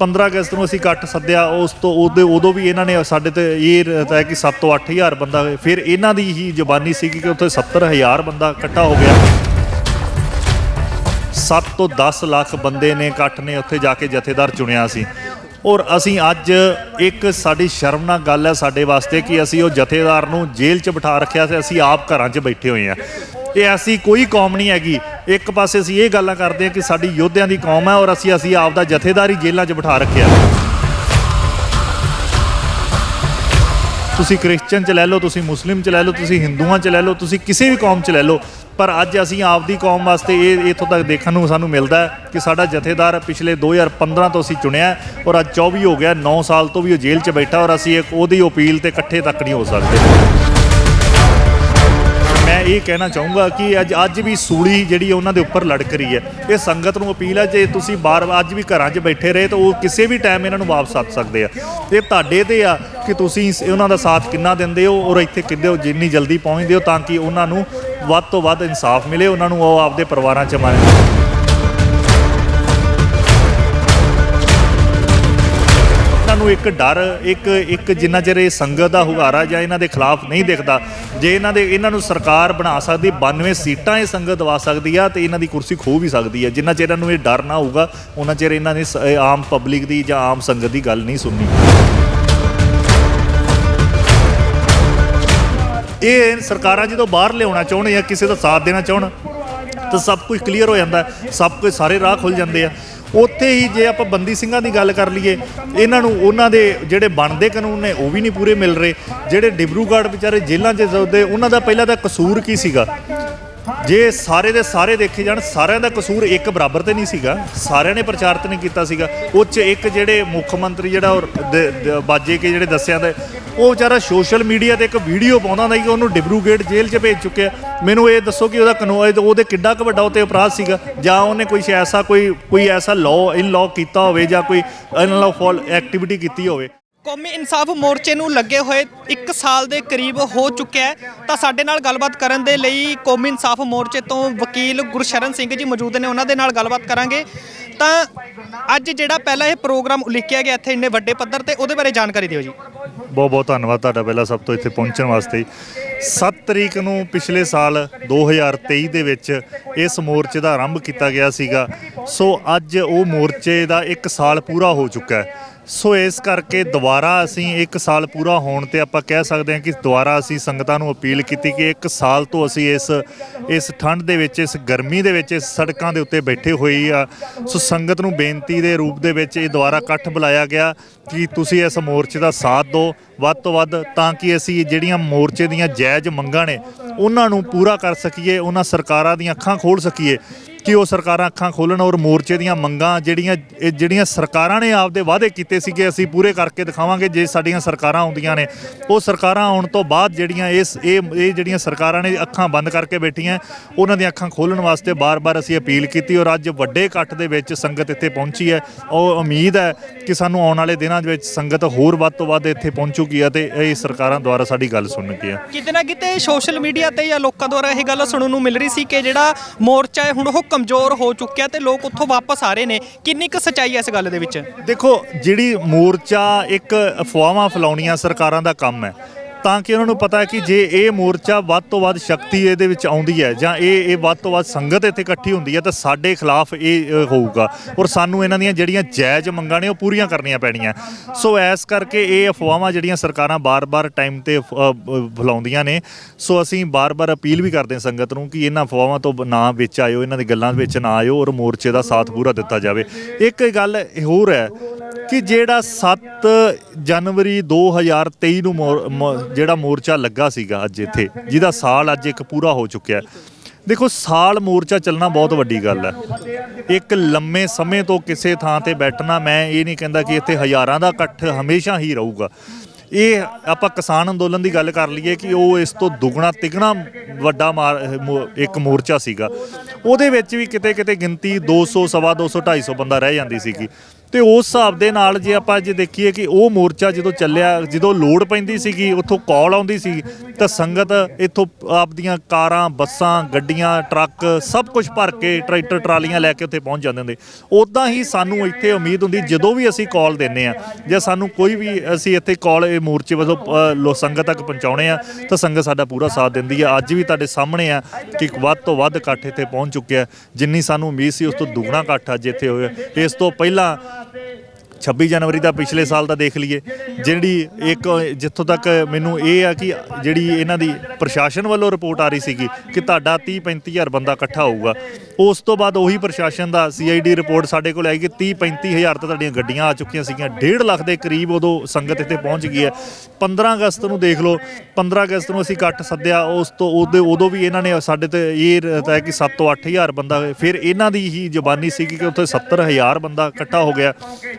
15 ਅਗਸਤ ਨੂੰ ਅਸੀਂ ਇਕੱਠ ਸੱਦਿਆ, ਉਸ ਤੋਂ ਉਹਦੇ ਉਦੋਂ ਵੀ ਇਹਨਾਂ ਨੇ ਸਾਡੇ ਤੇ ਇਹ ਰਹਿਤਾ ਕਿ 7 ਤੋਂ 8000 ਬੰਦਾ, ਫਿਰ ਇਹਨਾਂ ਦੀ ਹੀ ਜ਼ਬਾਨੀ ਸੀਗੀ ਕਿ ਉੱਥੇ 70000 ਬੰਦਾ ਇਕੱਠਾ ਹੋ ਗਿਆ। 7 ਤੋਂ 10 ਲੱਖ ਬੰਦੇ ਨੇ ਇਕੱਠ ਨੇ ਉੱਥੇ ਜਾ ਕੇ ਜਥੇਦਾਰ ਚੁਣਿਆ ਸੀ। ਔਰ ਅਸੀਂ ਅੱਜ ਇੱਕ ਸਾਡੀ ਸ਼ਰਮਨਾਕ ਗੱਲ ਹੈ ਸਾਡੇ ਵਾਸਤੇ ਕਿ ਅਸੀਂ ਉਹ ਜਥੇਦਾਰ ਨੂੰ ਜੇਲ੍ਹ 'ਚ ਬਿਠਾ ਰੱਖਿਆ ਤੇ ਅਸੀਂ ਆਪ ਘਰਾਂ 'ਚ ਬੈਠੇ ਹੋਏ ਆ ਇਹ ਐਸੀ ਕੋਈ ਕੌਮ ਨਹੀਂ ਹੈਗੀ। ਇੱਕ ਪਾਸੇ ਅਸੀਂ ਇਹ ਗੱਲਾਂ ਕਰਦੇ ਹਾਂ ਕਿ ਸਾਡੀ ਯੋਧਿਆਂ ਦੀ ਕੌਮ ਹੈ ਔਰ ਅਸੀਂ ਅਸੀਂ ਆਪ ਦਾ ਜਥੇਦਾਰ ਹੀ ਜੇਲ੍ਹਾਂ 'ਚ ਬਿਠਾ ਰੱਖਿਆ। ਤੁਸੀਂ ਕ੍ਰਿਸਚੀਅਨ ਚ ਲੈ ਲਓ, ਤੁਸੀਂ ਮੁਸਲਿਮ ਚ ਲੈ ਲਓ, ਤੁਸੀਂ ਹਿੰਦੂਆਂ ਚ ਲੈ ਲਓ, ਤੁਸੀਂ ਕਿਸੇ ਵੀ ਕੌਮ ਚ ਲੈ ਲਓ। ਪਰ ਅੱਜ ਅਸੀਂ ਆਪਦੀ ਕੌਮ ਵਾਸਤੇ ਇਹ ਇੱਥੋਂ ਤੱਕ ਦੇਖਣ ਨੂੰ ਸਾਨੂੰ ਮਿਲਦਾ ਹੈ ਕਿ ਸਾਡਾ ਜਥੇਦਾਰ ਪਿਛਲੇ 2015 ਤੋਂ ਅਸੀਂ ਚੁਣਿਆ ਔਰ ਅੱਜ 24 ਹੋ ਗਿਆ 9 ਸਾਲ ਤੋਂ ਵੀ ਉਹ ਜੇਲ੍ਹ 'ਚ ਬੈਠਾ ਔਰ ਅਸੀਂ ਇੱਕ ਉਹਦੀ ਅਪੀਲ ਤੇ ਇਕੱਠੇ ਤੱਕ ਨਹੀਂ ਹੋ ਸਕਦੇ। ਮੈਂ ਇਹ ਕਹਿਣਾ ਚਾਹੂੰਗਾ ਕਿ ਅੱਜ ਅੱਜ ਵੀ ਸੂਲੀ ਜਿਹੜੀ ਉਹਨਾਂ ਦੇ ਉੱਪਰ ਲੜਕ ਰਹੀ ਹੈ। ਇਹ ਸੰਗਤ ਨੂੰ ਅਪੀਲ ਹੈ, ਜੇ ਤੁਸੀਂ ਬਾਰ ਅੱਜ ਵੀ ਘਰਾਂ 'ਚ ਬੈਠੇ ਰਹੇ ਤਾਂ ਉਹ ਕਿਸੇ ਵੀ ਟਾਈਮ ਇਹਨਾਂ ਨੂੰ ਵਾਪਸ ਆ ਸਕਦੇ ਆ। ਇਹ ਤੁਹਾਡੇ ਤੇ ਆ ਕਿ ਤੁਸੀਂ ਉਹਨਾਂ ਦਾ ਸਾਥ ਕਿੰਨਾ ਦਿੰਦੇ ਹੋ ਔਰ ਇੱਥੇ ਕਿੰਨੇ ਹੋ, ਜਿੰਨੀ ਜਲਦੀ ਪਹੁੰਚਦੇ ਹੋ ਤਾਂ ਕਿ ਉਹਨਾਂ ਨੂੰ ਵੱਧ ਤੋਂ ਵੱਧ ਇਨਸਾਫ ਮਿਲੇ, ਉਹਨਾਂ ਨੂੰ ਉਹ ਆਪਦੇ ਪਰਿਵਾਰਾਂ 'ਚ ਮਾਰੇ। ਨੂੰ ਇੱਕ ਡਰ, ਇੱਕ ਇੱਕ ਜਿੰਨਾ ਚਿਰ ਇਹ ਸੰਗਤ ਦਾ ਹੁਗਾਰਾ ਜਾਂ ਇਹਨਾਂ ਦੇ ਖਿਲਾਫ ਨਹੀਂ ਦਿਖਦਾ, ਜੇ ਇਹਨਾਂ ਦੇ, ਇਹਨਾਂ ਨੂੰ ਸਰਕਾਰ ਬਣਾ ਸਕਦੀ 92 ਸੀਟਾਂ ਇਹ ਸੰਗਤ ਦਵਾ ਸਕਦੀ ਆ ਤੇ ਇਹਨਾਂ ਦੀ ਕੁਰਸੀ ਖੋ ਵੀ ਸਕਦੀ ਆ। ਜਿੰਨਾ ਚਿਰ ਇਹਨਾਂ ਨੂੰ ਇਹ ਡਰ ਨਾ ਹੋਊਗਾ ਉਹਨਾਂ ਚਿਰ ਇਹਨਾਂ ਨੇ ਸ- ਆਮ ਪਬਲਿਕ ਦੀ ਜਾਂ ਆਮ ਸੰਗਤ ਦੀ ਗੱਲ ਨਹੀਂ ਸੁਣਨੀ। ਇਹ ਸਰਕਾਰਾਂ ਜਦੋਂ ਬਾਹਰ ਲਿਆਉਣਾ ਚਾਹੁਣ ਜਾਂ ਕਿਸੇ ਦਾ ਸਾਥ ਦੇਣਾ ਚਾਹੁਣ, ਤਾਂ ਸਭ ਕੁਝ ਕਲੀਅਰ ਹੋ ਜਾਂਦਾ। ਸਭ ਕੁਝ ਸਾਰੇ ਰਾਹ ਖੁੱਲ ਜਾਂਦੇ ਆ। ਉੱਥੇ ਹੀ ਜੇ ਆਪਾਂ ਬੰਦੀ ਸਿੰਘਾਂ ਦੀ ਗੱਲ ਕਰ ਲਈਏ, ਇਹਨਾਂ ਨੂੰ ਉਹਨਾਂ ਦੇ ਜਿਹੜੇ ਬਣਦੇ ਕਾਨੂੰਨ ਨੇ, ਉਹ ਵੀ ਨਹੀਂ ਪੂਰੇ ਮਿਲ ਰਹੇ। ਜਿਹੜੇ ਡਿਬਰੂਗੜ੍ਹ ਵਿਚਾਰੇ ਜੇਲ੍ਹਾਂ 'ਚ ਜ਼ੌਦੇ ਉਹਨਾਂ ਦਾ ਪਹਿਲਾਂ ਤਾਂ ਕਸੂਰ ਕੀ ਸੀਗਾ? ਜੇ ਸਾਰੇ ਦੇ ਸਾਰੇ ਦੇਖੇ ਜਾਣ, ਸਾਰਿਆਂ ਦਾ ਕਸੂਰ ਇੱਕ ਬਰਾਬਰ ਤੇ ਨਹੀਂ ਸੀਗਾ। ਸਾਰਿਆਂ ਨੇ ਪ੍ਰਚਾਰਿਤ ਨਹੀਂ ਕੀਤਾ ਸੀਗਾ। ਉਹ 'ਚ ਇੱਕ ਜਿਹੜੇ ਮੁੱਖ ਮੰਤਰੀ ਜਿਹੜਾ ਔਰ ਬਾਜੇ ਕੇ ਜਿਹੜੇ ਦੱਸਿਆ ਦਾ ਉਹ ਵਿਚਾਰਾ ਸੋਸ਼ਲ ਮੀਡੀਆ ਤੇ ਇੱਕ ਵੀਡੀਓ ਪਾਉਂਦਾ ਹੁੰਦਾ ਸੀ ਕਿ ਉਹਨੂੰ ਡਿਬਰੂਗੇਟ ਜੇਲ੍ਹ 'ਚ ਭੇਜ ਚੁੱਕਿਆ। ਮੈਨੂੰ ਇਹ ਦੱਸੋ ਕਿ ਉਹਦਾ ਕਾਨੂੰਨ ਉਹਦੇ ਕਿੱਡਾ ਕੁ ਵੱਡਾ ਉਤੇ ਅਪਰਾਧ ਸੀਗਾ? ਜਾਂ ਉਹਨੇ ਕੋਈ ਐਸਾ ਕੋਈ ਕੋਈ ਐਸਾ ਲਾਅ ਇਨ ਲਾਅ ਕੀਤਾ ਹੋਵੇ ਜਾਂ ਕੋਈ ਅਨਲॉफੁਲ ਐਕਟੀਵਿਟੀ ਕੀਤੀ ਹੋਵੇ? ਕੌਮੀ ਇਨਸਾਫ ਮੋਰਚੇ ਨੂੰ ਲੱਗੇ ਹੋਏ 1 ਸਾਲ ਦੇ ਕਰੀਬ ਹੋ ਚੁੱਕਿਆ ਹੈ। ਤਾਂ ਸਾਡੇ ਨਾਲ ਗੱਲਬਾਤ ਕਰਨ ਦੇ ਲਈ ਕੌਮੀ ਇਨਸਾਫ ਮੋਰਚੇ ਤੋਂ ਵਕੀਲ ਗੁਰਸ਼ਰਨ ਸਿੰਘ ਜੀ ਮੌਜੂਦ ਨੇ। ਉਹਨਾਂ ਦੇ ਨਾਲ ਗੱਲਬਾਤ ਕਰਾਂਗੇ। ਤਾਂ ਅੱਜ ਜਿਹੜਾ ਪਹਿਲਾ ਇਹ ਪ੍ਰੋਗਰਾਮ ਉਲੀਕਿਆ ਗਿਆ ਇੱਥੇ ਇੰਨੇ ਵੱਡੇ ਪੱਧਰ ਤੇ, ਉਹਦੇ ਬਾਰੇ ਜਾਣਕਾਰੀ ਦਿਓ ਜੀ। ਬਹੁਤ ਬਹੁਤ ਧੰਨਵਾਦ ਤੁਹਾਡਾ ਪਹਿਲਾਂ ਸਭ ਤੋਂ ਇੱਥੇ ਪਹੁੰਚਣ ਵਾਸਤੇ। 7 ਤਰੀਕ ਨੂੰ ਪਿਛਲੇ ਸਾਲ 2023 ਦੇ ਵਿੱਚ ਇਸ ਮੋਰਚੇ ਦਾ ਆਰੰਭ ਕੀਤਾ ਗਿਆ ਸੀਗਾ। ਸੋ ਅੱਜ ਉਹ ਮੋਰਚੇ ਦਾ 1 ਸਾਲ ਪੂਰਾ ਹੋ ਚੁੱਕਾ ਹੈ। ਸੋ ਇਸ ਕਰਕੇ ਦੁਬਾਰਾ ਅਸੀਂ 1 ਸਾਲ ਪੂਰਾ ਹੋਣ ਤੇ ਆਪਾਂ ਕਹਿ ਸਕਦੇ ਹਾਂ ਕਿ ਦੁਬਾਰਾ ਅਸੀਂ ਸੰਗਤਾਂ ਨੂੰ ਅਪੀਲ ਕੀਤੀ ਕਿ 1 ਸਾਲ ਤੋਂ ਅਸੀਂ ਇਸ ਇਸ ਠੰਡ ਦੇ ਵਿੱਚ, ਇਸ ਗਰਮੀ ਦੇ ਵਿੱਚ, ਇਸ ਸੜਕਾਂ ਦੇ ਉੱਤੇ ਬੈਠੇ ਹੋਏ ਆ। ਸੋ ਸੰਗਤ ਨੂੰ ਬੇਨਤੀ ਦੇ ਰੂਪ ਦੇ ਵਿੱਚ ਇਹ ਦੁਬਾਰਾ ਇਕੱਠ ਬੁਲਾਇਆ ਗਿਆ ਕਿ ਤੁਸੀਂ ਇਸ ਮੋਰਚੇ ਦਾ ਸਾਥ ਦਿਓ। ਵੱਧ ਤੋਂ ਵੱਧ ਤਾਂ ਕਿ ਅਸੀਂ ਜਿਹੜੀਆਂ ਮੋਰਚੇ ਦੀਆਂ ਜਾਇਜ਼ ਮੰਗਾਂ ਨੇ, ਉਹਨਾਂ ਨੂੰ ਪੂਰਾ ਕਰ ਸਕੀਏ, ਉਹਨਾਂ ਸਰਕਾਰਾਂ ਦੀਆਂ ਅੱਖਾਂ ਖੋਲ ਸਕੀਏ। ਕਿ ਉਹ ਸਰਕਾਰਾਂ ਅੱਖਾਂ ਖੋਲਣ ਔਰ ਮੋਰਚੇ ਦੀਆਂ ਮੰਗਾਂ ਜਿਹੜੀਆਂ, ਇਹ ਜਿਹੜੀਆਂ ਸਰਕਾਰਾਂ ਨੇ ਆਪਦੇ ਵਾਅਦੇ ਕੀਤੇ ਸੀਗੇ, ਅਸੀਂ ਪੂਰੇ ਕਰਕੇ ਦਿਖਾਵਾਂਗੇ ਜੇ ਸਾਡੀਆਂ ਸਰਕਾਰਾਂ ਆਉਂਦੀਆਂ ਨੇ। ਉਹ ਸਰਕਾਰਾਂ ਆਉਣ ਤੋਂ ਬਾਅਦ ਜਿਹੜੀਆਂ ਇਸ, ਇਹ ਇਹ ਜਿਹੜੀਆਂ ਸਰਕਾਰਾਂ ਨੇ ਅੱਖਾਂ ਬੰਦ ਕਰਕੇ ਬੈਠੀਆਂ, ਉਹਨਾਂ ਦੀਆਂ ਅੱਖਾਂ ਖੋਲਣ ਵਾਸਤੇ ਬਾਰ-ਬਾਰ ਅਸੀਂ ਅਪੀਲ ਕੀਤੀ ਔਰ ਅੱਜ ਵੱਡੇ ਇਕੱਠ ਦੇ ਵਿੱਚ ਸੰਗਤ ਇੱਥੇ ਪਹੁੰਚੀ ਹੈ। ਉਹ ਉਮੀਦ ਹੈ ਕਿ ਸਾਨੂੰ ਆਉਣ ਵਾਲੇ ਦਿਨਾਂ ਦੇ ਵਿੱਚ ਸੰਗਤ ਹੋਰ ਵੱਧ ਤੋਂ ਵੱਧ ਇੱਥੇ ਪਹੁੰਚੂਗੀ ਅਤੇ ਇਹ ਸਰਕਾਰਾਂ ਦੁਆਰਾ ਸਾਡੀ ਗੱਲ ਸੁਣਨਗੀ ਆ ਕਿਤੇ ਨਾ ਕਿਤੇ ਸੋਸ਼ਲ ਮੀਡੀਆ ਤੇ ਜਾਂ ਲੋਕਾਂ ਦੁਆਰਾ ਇਹ ਗੱਲ ਸੁਣਨ ਨੂੰ ਮਿਲ ਰਹੀ ਸੀ ਕਿ ਜਿਹੜਾ ਮੋਰਚਾ ਹੈ, ਹੁਣ ਉਹ ਕਮਜ਼ੋਰ ਹੋ ਚੁੱਕਿਆ ਤੇ ਲੋਕ ਉੱਥੋਂ ਵਾਪਸ ਆ ਰਹੇ ਨੇ। ਕਿੰਨੀ ਕੁ ਸਚਾਈ ਹੈ ਇਸ ਗੱਲ ਦੇ ਵਿੱਚ? ਦੇਖੋ, ਜਿਹੜੀ ਮੋਰਚਾ ਇੱਕ ਅਫਵਾਹਾਂ ਫੈਲਾਉਣੀਆਂ ਸਰਕਾਰਾਂ ਦਾ ਕੰਮ ਹੈ। ਤਾਂ ਕਿ ਉਹਨਾਂ ਨੂੰ ਪਤਾ ਹੈ ਕਿ ਜੇ ਇਹ ਮੋਰਚਾ ਵੱਧ ਤੋਂ ਵੱਧ ਸ਼ਕਤੀ ਇਹਦੇ ਵਿੱਚ ਆਉਂਦੀ ਹੈ ਜਾਂ ਇਹ ਇਹ ਵੱਧ ਤੋਂ ਵੱਧ ਸੰਗਤ ਇੱਥੇ ਇਕੱਠੀ ਹੁੰਦੀ ਹੈ ਤਾਂ ਸਾਡੇ ਖਿਲਾਫ ਇਹ ਅ, ਹੋਊਗਾ। ਔਰ ਸਾਨੂੰ ਇਹਨਾਂ ਦੀਆਂ ਜਿਹੜੀਆਂ ਜਾਇਜ਼ ਮੰਗਾਂ ਨੇ ਉਹ ਪੂਰੀਆਂ ਕਰਨੀਆਂ ਪੈਣੀਆਂ। ਸੋ ਐਸ ਕਰਕੇ ਇਹ ਅਫਵਾਹਾਂ ਜਿਹੜੀਆਂ ਸਰਕਾਰਾਂ ਬਾਰ-ਬਾਰ ਟਾਈਮ ਤੇ ਅ, ਅ, ਫੈਲਾਉਂਦੀਆਂ ਨੇ ਸੋ ਅਸੀਂ ਬਾਰ-ਬਾਰ ਅਪੀਲ ਵੀ ਕਰਦੇ ਹਾਂ ਸੰਗਤ ਨੂੰ ਕਿ ਇਹਨਾਂ ਅਫਵਾਹਾਂ ਤੋਂ ਨਾ ਵਿੱਚ ਆਇਓ ਇਹਨਾਂ ਦੀ ਗੱਲਾਂ ਵਿੱਚ ਨਾ ਆਇਓ ਔਰ ਮੋਰਚੇ ਦਾ ਸਾਥ ਪੂਰਾ ਦਿੱਤਾ ਜਾਵੇ। ਇੱਕ ਗੱਲ ਹੋਰ ਹੈ ਕਿ ਜਿਹੜਾ 7 ਜਨਵਰੀ 2023 ਨੂੰ ਮੋਰ- ਮੋ- ਜਿਹੜਾ ਮੋਰਚਾ ਲੱਗਾ ਸੀਗਾ ਅੱਜ ਇੱਥੇ ਜਿਹਦਾ ਸਾਲ ਅੱਜ ਇੱਕ ਪੂਰਾ ਹੋ ਚੁੱਕਿਆ। ਦੇਖੋ ਸਾਲ ਮੋਰਚਾ ਚੱਲਣਾ ਬਹੁਤ ਵੱਡੀ ਗੱਲ ਹੈ। ਇੱਕ ਲੰਮੇ ਸਮੇਂ ਤੋਂ ਕਿਸੇ ਥਾਂ ਤੇ ਬੈਠਣਾ ਮੈਂ ਇਹ ਨਹੀਂ ਕਹਿੰਦਾ ਕਿ ਇੱਥੇ ਹਜ਼ਾਰਾਂ ਦਾ ਇਕੱਠ ਹਮੇਸ਼ਾ ਹੀ ਰਹੂਗਾ। ਇਹ ਆਪਾਂ ਕਿਸਾਨ ਅੰਦੋਲਨ ਦੀ ਗੱਲ ਕਰ ਲਈਏ ਕਿ ਉਹ ਇਸ ਤੋਂ ਦੁੱਗਣਾ ਤਿਗਣਾ ਵੱਡਾ ਇੱਕ ਮੋਰਚਾ ਸੀਗਾ। ਉਹਦੇ ਵਿੱਚ ਵੀ ਕਿਤੇ ਕਿਤੇ ਗਿਣਤੀ 200 ਸਵਾ 200 250 ਬੰਦਾ ਰਹਿ ਜਾਂਦੀ ਸੀਗੀ। ਤੇ ਉਸ ਹਿਸਾਬ ਦੇ ਨਾਲ ਜੇ ਆਪਾਂ ਜੇ ਦੇਖੀਏ ਕਿ ਉਹ ਮੋਰਚਾ ਜਦੋਂ ਚੱਲਿਆ, ਜਦੋਂ ਲੋੜ ਪੈਂਦੀ ਸੀਗੀ, ਉੱਥੋਂ ਕਾਲ ਆਉਂਦੀ ਸੀ, ਤਾਂ ਸੰਗਤ ਇੱਥੋਂ ਆਪਦੀਆਂ ਕਾਰਾਂ, ਬੱਸਾਂ, ਗੱਡੀਆਂ, ਟਰੱਕ ਸਭ ਕੁਝ ਭਰ ਕੇ ਟਰੈਕਟਰ, ਟਰਾਲੀਆਂ ਲੈ ਕੇ ਉੱਥੇ ਪਹੁੰਚ ਜਾਂਦੇ ਹੁੰਦੇ। ਉਦਾਂ ਹੀ ਸਾਨੂੰ ਇੱਥੇ ਉਮੀਦ ਹੁੰਦੀ, ਜਦੋਂ ਵੀ ਅਸੀਂ ਕਾਲ ਦਿੰਨੇ ਆ ਜਾਂ ਸਾਨੂੰ ਕੋਈ ਵੀ ਅਸੀਂ ਇੱਥੇ ਕਾਲ ਇਹ ਮੋਰਚੇ ਵੱਲੋਂ ਲੋ, ਸੰਗਤ ਤੱਕ ਪਹੁੰਚਾਉਣੇ ਆ ਤਾਂ ਸੰਗਤ ਸਾਡਾ ਪੂਰਾ ਸਾਥ ਦਿੰਦੀ ਆ ਅੱਜ ਵੀ ਤੁਹਾਡੇ ਸਾਹਮਣੇ ਆ ਕਿ ਵੱਧ ਤੋਂ ਵੱਧ ਇਕੱਠ ਇੱਥੇ ਪਹੁੰਚ ਚੁੱਕਿਆ ਜਿੰਨੀ ਸਾਨੂੰ ਉਮੀਦ ਸੀ, ਉਸ ਤੋਂ ਦੁੱਗਣਾ ਇਕੱਠ ਅੱਜ ਇੱਥੇ ਹੋਇਆ। ਇਸ ਤੋਂ ਪਹਿਲਾਂ আছে 26 ਜਨਵਰੀ ਦਾ ਪਿਛਲੇ ਸਾਲ ਦਾ ਦੇਖ ਲਈਏ, ਜਿਹੜੀ ਇੱਕ ਜਿੱਥੋਂ ਤੱਕ ਮੈਨੂੰ ਇਹ ਆ ਕਿ ਜਿਹੜੀ ਇਹਨਾਂ ਦੀ ਪ੍ਰਸ਼ਾਸਨ ਵੱਲੋਂ ਰਿਪੋਰਟ ਆ ਰਹੀ ਸੀਗੀ ਕਿ ਤੁਹਾਡਾ 30 35000 ਬੰਦਾ ਇਕੱਠਾ ਹੋਊਗਾ। ਉਸ ਤੋਂ ਬਾਅਦ ਉਹੀ ਪ੍ਰਸ਼ਾਸਨ ਦਾ ਸੀਆਈਡੀ ਰਿਪੋਰਟ ਸਾਡੇ ਕੋਲ ਆਈ ਕਿ 30 35000 ਤਾਂ ਤੁਹਾਡੀਆਂ ਗੱਡੀਆਂ ਆ ਚੁੱਕੀਆਂ ਸੀਗੀਆਂ। 1.5 ਲੱਖ ਦੇ ਕਰੀਬ ਉਦੋਂ ਸੰਗਤ ਇੱਥੇ ਪਹੁੰਚ ਗਈ ਹੈ। 15 ਅਗਸਤ ਨੂੰ ਦੇਖ ਲਓ 15 ਅਗਸਤ ਨੂੰ ਅਸੀਂ ਇਕੱਠ ਸੱਦਿਆ। ਉਸ ਤੋਂ ਉਹਦੇ ਉਦੋਂ ਵੀ ਇਹਨਾਂ ਨੇ ਸਾਡੇ ਤੇ ਇਹ ਰਹਿਤਾ ਕਿ 7 ਤੋਂ 8000 ਬੰਦਾ, ਫਿਰ ਇਹਨਾਂ ਦੀ ਹੀ ਜ਼ੁਬਾਨੀ ਸੀ ਕਿ ਉੱਥੇ 70000 ਬੰਦਾ ਇਕੱਠਾ ਹੋ ਗਿਆ।